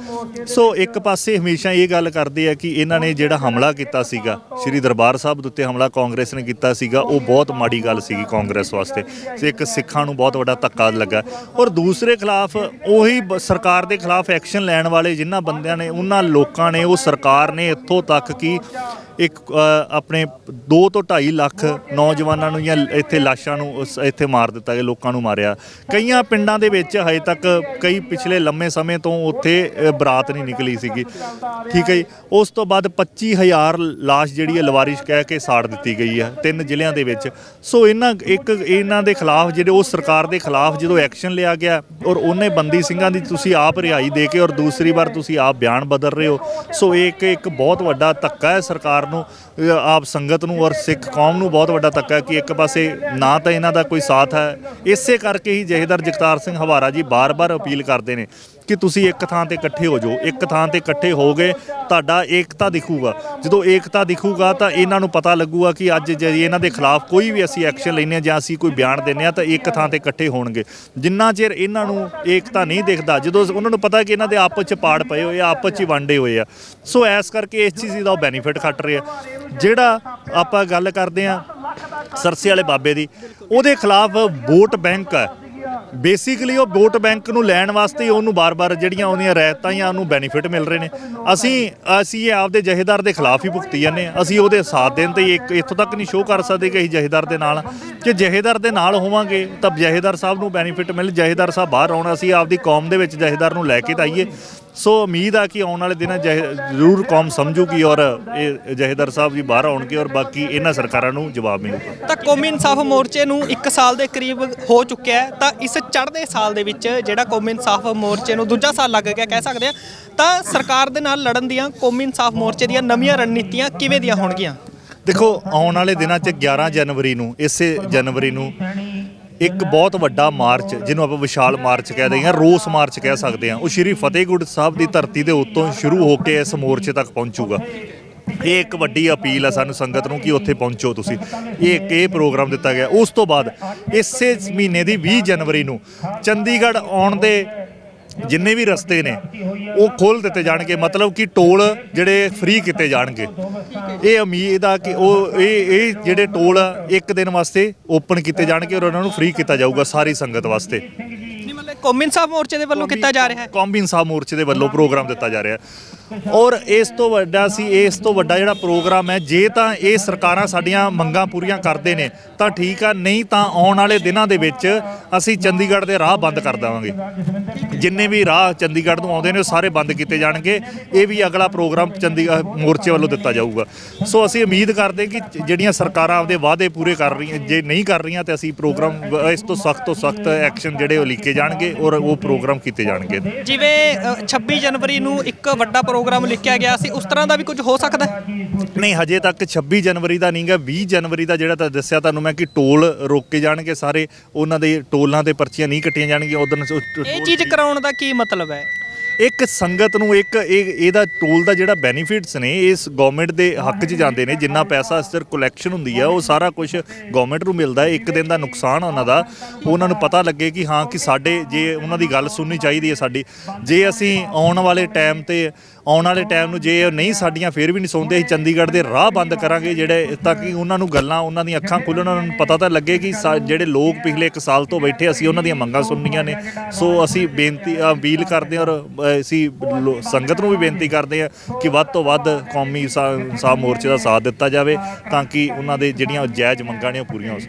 ਸੋ ਇੱਕ ਪਾਸੇ ਹਮੇਸ਼ਾ ਇਹ ਗੱਲ ਕਰਦੇ ਆ ਕਿ ਇਹਨਾਂ ਨੇ ਜਿਹੜਾ ਹਮਲਾ ਕੀਤਾ ਸੀਗਾ, ਸ੍ਰੀ ਦਰਬਾਰ ਸਾਹਿਬ ਦੇ ਉੱਤੇ ਹਮਲਾ ਕਾਂਗਰਸ ਨੇ ਕੀਤਾ ਸੀਗਾ, ਉਹ ਬਹੁਤ ਮਾੜੀ ਗੱਲ ਸੀਗੀ ਕਾਂਗਰਸ ਵਾਸਤੇ। ਤੇ ਇੱਕ ਸਿੱਖਾਂ ਨੂੰ ਬਹੁਤ ਵੱਡਾ ਧੱਕਾ ਲੱਗਾ। ਔਰ ਦੂਸਰੇ ਖਿਲਾਫ ਉਹੀ ਬ- ਸਰਕਾਰ ਦੇ ਖਿਲਾਫ ਐਕਸ਼ਨ ਲੈਣ ਵਾਲੇ ਜਿਨ੍ਹਾਂ ਬੰਦਿਆਂ ਨੇ, ਉਹਨਾਂ ਲੋਕਾਂ ਨੇ, ਉਹ ਸਰਕਾਰ ਨੇ ਇੱਥੋਂ ਤੱਕ ਕਿ ਇੱਕ ਆਪਣੇ 2 ਤੋਂ 2.5 ਲੱਖ ਨੌਜਵਾਨਾਂ ਨੂੰ ਜਾਂ ਇੱਥੇ ਲਾਸ਼ਾਂ ਨੂੰ ਉਸ- ਇੱਥੇ ਮਾਰ ਦਿੱਤਾ ਗਿਆ, ਲੋਕਾਂ ਨੂੰ ਮਾਰਿਆ। ਕਈਆਂ ਪਿੰਡਾਂ ਦੇ ਵਿੱਚ ਹਜੇ ਤੱਕ ਕਈ ਪਿਛਲੇ ਲੰਮੇ ਸਮੇਂ ਤੋਂ ਉੱਥੇ ਬਰਾਤ ਨਹੀਂ ਨਿਕਲੀ ਸੀਗੀ। ਠੀਕ ਹੈ ਜੀ? ਉਸ ਤੋਂ ਬਾਅਦ 25000 ਲਾਸ਼ ਜਿਹੜੀ ਹੈ ਲਵਾਰਿਸ਼ ਕਹਿ ਕੇ ਸਾੜ ਦਿੱਤੀ ਗਈ ਹੈ, ਤਿੰਨ ਜ਼ਿਲ੍ਹਿਆਂ ਦੇ ਵਿੱਚ। ਸੋ ਇਹਨਾਂ, ਇੱਕ ਇਹਨਾਂ ਦੇ ਖਿਲਾਫ ਜਿਹੜੇ, ਉਹ ਸਰਕਾਰ ਦੇ ਖਿਲਾਫ ਜਦੋਂ ਐਕਸ਼ਨ ਲਿਆ ਗਿਆ ਔਰ ਉਹਨੇ ਬੰਦੀ ਸਿੰਘਾਂ ਦੀ ਤੁਸੀਂ ਆਪ ਰਿਹਾਈ ਦੇ ਕੇ ਔਰ ਦੂਸਰੀ ਵਾਰ ਤੁਸੀਂ ਆਪ ਬਿਆਨ ਬਦਲ ਰਹੇ ਹੋ, ਸੋ ਇਹ ਇੱਕ ਬਹੁਤ ਵੱਡਾ ਧੱਕਾ ਹੈ ਸਰਕਾਰ ਨੂੰ ਆਪ ਸੰਗਤ ਨੂੰ ਔਰ ਸਿੱਖ ਕੌਮ ਨੂੰ ਬਹੁਤ ਵੱਡਾ ਧੱਕਾ ਕਿ ਇੱਕ ਪਾਸੇ ਨਾ ਤਾਂ ਇਹਨਾਂ ਦਾ ਕੋਈ ਸਾਥ ਹੈ। ਇਸੇ ਕਰਕੇ ਹੀ ਜਹੇਦਾਰ ਜਗਤਾਰ ਸਿੰਘ ਹਵਾਰਾ ਜੀ ਬਾਰ-ਬਾਰ ਅਪੀਲ ਕਰਦੇ ਨੇ ਕਿ ਤੁਸੀਂ ਇੱਕ ਥਾਂ ਤੇ ਇਕੱਠੇ ਹੋ ਜਾਓ, ਇੱਕ ਥਾਂ ਤੇ ਇਕੱਠੇ ਹੋ ਗਏ ਤੁਹਾਡਾ ਏਕਤਾ ਦਿਖੂਗਾ। ਜਦੋਂ ਏਕਤਾ ਦਿਖੂਗਾ ਤਾਂ ਇਹਨਾਂ ਨੂੰ ਪਤਾ ਲੱਗੂਗਾ ਕਿ ਅੱਜ ਜੇ ਇਹਨਾਂ ਦੇ ਖਿਲਾਫ ਕੋਈ ਵੀ ਅਸੀਂ ਐਕਸ਼ਨ ਲੈਨੇ ਆ ਜਾਂ ਅਸੀਂ ਕੋਈ ਬਿਆਨ ਦਿੰਨੇ ਆ ਤਾਂ ਇੱਕ ਥਾਂ ਤੇ ਇਕੱਠੇ ਹੋਣਗੇ। ਜਿੰਨਾ ਚਿਰ ਇਹਨਾਂ ਨੂੰ ਏਕਤਾ ਨਹੀਂ ਦਿਖਦਾ, ਜਦੋਂ ਉਹਨਾਂ ਨੂੰ ਪਤਾ ਕਿ ਇਹਨਾਂ ਦੇ ਆਪਸ 'ਚ ਪਾੜ ਪਏ ਹੋਏ ਆ, ਆਪਸ 'ਚ ਹੀ ਵੰਡੇ ਹੋਏ ਆ। ਸੋ ਐਸ ਕਰਕੇ ਇਸ ਚੀਜ਼ ਦਾ ਉਹ ਬੈਨੀਫਿਟ ਖੱਟ ਰਹੇ। ਆ ਜਿਹੜਾ ਆਪਾਂ ਗੱਲ ਕਰਦੇ ਆ ਸਰਸੇ ਵਾਲੇ ਬਾਬੇ ਦੀ, ਉਹਦੇ ਖਿਲਾਫ ਵੋਟ ਬੈਂਕ ਹੈ। ਬੇਸਿਕਲੀ ਉਹ ਵੋਟ ਬੈਂਕ ਨੂੰ ਲੈਣ ਵਾਸਤੇ ਉਹਨੂੰ ਬਾਰ-ਬਾਰ ਜਿਹੜੀਆਂ ਉਹਦੀਆਂ ਰਹਿਤਾਂ ਜਾਂ ਉਹਨੂੰ ਬੈਨੀਫਿਟ ਮਿਲ ਰਹੇ ਨੇ। ਅਸੀਂ ਅਸੀਂ ਇਹ ਆਪਦੇ ਜਹੇਦਾਰ ਦੇ ਖਿਲਾਫ ਹੀ ਭੁਗਤੀ ਜਾਂਦੇ ਹਾਂ। ਅਸੀਂ ਉਹਦੇ ਸਾਥ ਦੇਣ ਤੇ ਇੱਕ ਇੱਥੋਂ ਤੱਕ ਨਹੀਂ ਸ਼ੋਅ ਕਰ ਸਕਦੇ ਕਿ ਅਸੀਂ ਜਹੇਦਾਰ ਦੇ ਨਾਲ। ਕਿ ਜਹੇਦਾਰ ਦੇ ਨਾਲ ਹੋਵਾਂਗੇ, ਤਾਂ ਜਹੇਦਾਰ ਸਾਹਿਬ ਨੂੰ ਬੈਨੀਫਿਟ ਮਿਲ, ਜਹੇਦਾਰ ਸਾਹਿਬ ਬਾਹਰ ਆਉਣ। ਅਸੀਂ ਆਪਦੀ ਕੌਮ ਦੇ ਵਿੱਚ ਜਹੇਦਾਰ ਨੂੰ ਲੈ ਕੇ ਤਾਂ ਆਈਏ। ਸੋ ਉਮੀਦ ਆ ਕਿ ਆਉਣ ਵਾਲੇ ਦਿਨਾਂ ਜ਼ਰੂਰ ਕੌਮ ਸਮਝੂਗੀ ਔਰ ਇਹ ਜਹੇਦਾਰ ਸਾਹਿਬ ਜੀ ਬਾਹਰ ਆਉਣਗੇ ਔਰ ਬਾਕੀ ਇਹਨਾਂ ਸਰਕਾਰਾਂ ਨੂੰ ਜਵਾਬ ਮਿਲੂਗਾ। ਤਾਂ ਕੌਮੀ ਇਨਸਾਫ ਮੋਰਚੇ ਨੂੰ 1 ਸਾਲ ਦੇ ਕਰੀਬ ਹੋ ਚੁੱਕਿਆ ਹੈ ਤਾਂ ਇਸ ਚੜ੍ਹਦੇ ਸਾਲ ਦੇ ਵਿੱਚ ਜਿਹੜਾ ਕੌਮੀ ਇਨਸਾਫ ਮੋਰਚੇ ਨੂੰ ਦੂਜਾ ਸਾਲ ਲੱਗ ਗਿਆ ਕਹਿ ਸਕਦੇ ਆ ਤਾਂ ਸਰਕਾਰ ਦੇ ਨਾਲ ਲੜਨ ਦੀਆਂ ਕੌਮੀ ਇਨਸਾਫ ਮੋਰਚੇ ਦੀਆਂ ਨਵੀਆਂ ਰਣਨੀਤੀਆਂ ਕਿਵੇਂ ਦੀਆਂ ਹੋਣਗੀਆਂ? ਦੇਖੋ ਆਉਣ ਵਾਲੇ ਦਿਨਾਂ 'ਚ 11 ਜਨਵਰੀ ਨੂੰ ਇਸੇ ਜਨਵਰੀ ਨੂੰ ਇੱਕ ਬਹੁਤ ਵੱਡਾ ਮਾਰਚ, ਜਿਹਨੂੰ ਆਪਾਂ ਵਿਸ਼ਾਲ ਮਾਰਚ ਕਹਿ ਦਈਏ ਰੋਸ ਮਾਰਚ ਕਹਿ ਸਕਦੇ ਹਾਂ, ਉਹ ਸ਼੍ਰੀ ਫਤਿਹਗੜ੍ਹ ਸਾਹਿਬ ਦੀ ਧਰਤੀ ਦੇ ਉੱਤੋਂ ਸ਼ੁਰੂ ਹੋ ਕੇ ਇਸ ਮੋਰਚੇ ਤੱਕ ਪਹੁੰਚੂਗਾ। ਇਹ ਇੱਕ ਵੱਡੀ ਅਪੀਲ ਹੈ ਸਾਨੂੰ ਸੰਗਤ ਨੂੰ ਕਿ ਉੱਥੇ ਪਹੁੰਚੋ ਤੁਸੀਂ। ਇਹ ਇੱਕ ਇਹ ਪ੍ਰੋਗਰਾਮ ਦਿੱਤਾ ਗਿਆ। ਉਸ ਤੋਂ ਬਾਅਦ ਇਸੇ ਮਹੀਨੇ ਦੀ 20 ਜਨਵਰੀ ਨੂੰ ਚੰਡੀਗੜ੍ਹ ਆਉਣ ਦੇ ਜਿੰਨੇ ਵੀ ਰਸਤੇ ਨੇ ਉਹ ਖੋਲ ਦਿੱਤੇ ਜਾਣਗੇ। ਮਤਲਬ ਕਿ ਟੋਲ ਜਿਹੜੇ ਫ੍ਰੀ ਕੀਤੇ ਜਾਣਗੇ। ਇਹ ਉਮੀਦ ਆ ਕਿ ਉਹ ਇਹ ਇਹ ਜਿਹੜੇ ਟੋਲ ਇੱਕ ਦਿਨ ਵਾਸਤੇ ਓਪਨ ਕੀਤੇ ਜਾਣਗੇ ਔਰ ਉਹਨਾਂ ਨੂੰ ਫ੍ਰੀ ਕੀਤਾ ਜਾਊਗਾ ਸਾਰੀ ਸੰਗਤ ਵਾਸਤੇ। ਕੌਮੀ ਇਨਸਾਫ ਮੋਰਚੇ ਦੇ ਵੱਲੋਂ ਕੀਤਾ ਜਾ ਰਿਹਾ ਹੈ। ਕੌਮੀ ਇਨਸਾਫ ਮੋਰਚੇ ਦੇ ਵੱਲੋਂ ਪ੍ਰੋਗਰਾਮ ਦਿੱਤਾ ਜਾ ਰਿਹਾ। ਔਰ ਇਸ ਤੋਂ ਵੱਡਾ ਸੀ ਇਸ ਤੋਂ ਵੱਡਾ ਜਿਹੜਾ ਪ੍ਰੋਗਰਾਮ ਹੈ ਜੇ ਤਾਂ ਇਹ ਸਰਕਾਰਾਂ ਸਾਡੀਆਂ ਮੰਗਾਂ ਪੂਰੀਆਂ ਕਰਦੇ ਨੇ ਤਾਂ ਠੀਕ ਆ। ਨਹੀਂ ਤਾਂ ਆਉਣ ਵਾਲੇ ਦਿਨਾਂ ਦੇ ਵਿੱਚ ਅਸੀਂ ਚੰਡੀਗੜ੍ਹ ਦੇ ਰਾਹ ਬੰਦ ਕਰ ਦੇਵਾਂਗੇ। ਜਿੰਨੇ ਵੀ ਰਾਹ ਚੰਡੀਗੜ੍ਹ ਨੂੰ ਆਉਂਦੇ ਨੇ ਉਹ ਸਾਰੇ ਬੰਦ ਕੀਤੇ ਜਾਣਗੇ। ਇਹ ਵੀ ਅਗਲਾ ਪ੍ਰੋਗਰਾਮ ਚੰਡੀਗੜ੍ਹ ਮੋਰਚੇ ਵੱਲੋਂ ਦਿੱਤਾ ਜਾਊਗਾ। ਸੋ ਅਸੀਂ ਉਮੀਦ ਕਰਦੇ ਕਿ ਜਿਹੜੀਆਂ ਸਰਕਾਰਾਂ ਆਪਦੇ ਵਾਅਦੇ ਪੂਰੇ ਕਰ ਰਹੀਆਂ ਜੇ ਨਹੀਂ ਕਰ ਰਹੀਆਂ ਤੇ ਅਸੀਂ ਪ੍ਰੋਗਰਾਮ ਇਸ ਤੋਂ ਸਖਤ ਤੋਂ ਸਖਤ ਐਕਸ਼ਨ ਜਿਹੜੇ ਉਹ ਲਿਖੇ ਜਾਣਗੇ ਔਰ ਉਹ ਪ੍ਰੋਗਰਾਮ ਕੀਤੇ ਜਾਣਗੇ। ਜਿਵੇਂ ਅ, 26 ਜਨਵਰੀ ਨੂੰ ਇੱਕ ਵੱਡਾ ਪ੍ਰੋਗਰਾਮ ਲਿਖਿਆ ਗਿਆ ਸੀ ਉਸ ਤਰ੍ਹਾਂ ਦਾ ਵੀ ਕੁਝ ਹੋ ਸਕਦਾ ਨਹੀਂ ਹਜੇ ਤੱਕ 26 ਜਨਵਰੀ ਦਾ ਨਹੀਂਗਾ 20 ਜਨਵਰੀ ਦਾ ਜਿਹੜਾ ਤਾਂ ਦੱਸਿਆ ਤੁਹਾਨੂੰ ਮੈਂ ਕਿ ਟੋਲ ਰੋਕੇ ਜਾਣਗੇ ਸਾਰੇ ਉਹਨਾਂ ਦੇ ਟੋਲਾਂ ਤੇ ਪਰਚੀਆਂ ਨਹੀਂ ਕੱਟੀਆਂ ਜਾਣਗੀਆਂ ਉਦੋਂ ਇਹ ਚੀਜ਼ ਕਰਾਉਣ ਦਾ ਕੀ ਮਤਲਬ ਹੈ? ਇੱਕ ਸੰਗਤ ਨੂੰ ਇੱਕ ਇਹ ਇਹਦਾ ਟੋਲ ਦਾ ਜਿਹੜਾ ਬੈਨੀਫਿਟਸ ਨੇ, ਇਸ ਗਵਰਨਮੈਂਟ ਦੇ ਹੱਕ 'ਚ ਜਾਂਦੇ ਨੇ, ਜਿੰਨਾ ਪੈਸਾ ਸਿਰ ਕਲੈਕਸ਼ਨ ਹੁੰਦੀ ਆ, ਉਹ ਸਾਰਾ ਕੁਝ ਗਵਰਨਮੈਂਟ ਨੂੰ ਮਿਲਦਾ, ਇੱਕ ਦਿਨ ਦਾ ਨੁਕਸਾਨ ਉਹਨਾਂ ਦਾ। ਉਹਨਾਂ ਨੂੰ ਪਤਾ ਲੱਗੇ ਕਿ ਹਾਂ, ਕਿ ਸਾਡੇ ਜੇ ਉਹਨਾਂ ਦੀ ਗੱਲ ਸੁਣਨੀ ਚਾਹੀਦੀ ਹੈ ਸਾਡੀ, ਜੇ ਅਸੀਂ ਆਉਣ ਵਾਲੇ ਟਾਈਮ ਤੇ ਆਉਣ ਵਾਲੇ ਟਾਈਮ ਨੂੰ ਜੇ ਉਹ ਨਹੀਂ ਸਾਡੀਆਂ ਫੇਰ ਵੀ ਨਹੀਂ ਸੁਣਦੇ ਅਸੀਂ ਚੰਡੀਗੜ੍ਹ ਦੇ ਰਾਹ ਬੰਦ ਕਰਾਂਗੇ ਜਿਹੜੇ ਤਾਂ ਕਿ ਉਹਨਾਂ ਨੂੰ ਗੱਲਾਂ ਉਹਨਾਂ ਦੀਆਂ ਅੱਖਾਂ ਖੁੱਲਣ ਉਹਨਾਂ ਨੂੰ ਪਤਾ ਤਾਂ ਲੱਗੇ ਕਿ ਜਿਹੜੇ ਲੋਕ ਪਿਛਲੇ 1 ਸਾਲ ਤੋਂ ਬੈਠੇ ਅਸੀਂ ਉਹਨਾਂ ਦੀਆਂ ਮੰਗਾਂ ਸੁਣਨੀਆਂ ਨੇ। ਸੋ ਅਸੀਂ ਬੇਨਤੀ ਅਪੀਲ ਕਰਦੇ ਹਾਂ ਔਰ ਅਸੀਂ ਸੰਗਤ ਨੂੰ ਵੀ ਬੇਨਤੀ ਕਰਦੇ ਹਾਂ ਕਿ ਵੱਧ ਤੋਂ ਵੱਧ ਕੌਮੀ ਸਾ- ਇਨਸਾਫ ਮੋਰਚੇ ਦਾ ਸਾਥ ਦਿੱਤਾ ਜਾਵੇ ਤਾਂ ਕਿ ਉਹਨਾਂ ਦੇ ਜਿਹੜੀਆਂ ਜਾਇਜ਼ ਮੰਗਾਂ ਨੇ ਉਹ ਪੂਰੀਆਂ ਹੋ ਸਕਣ।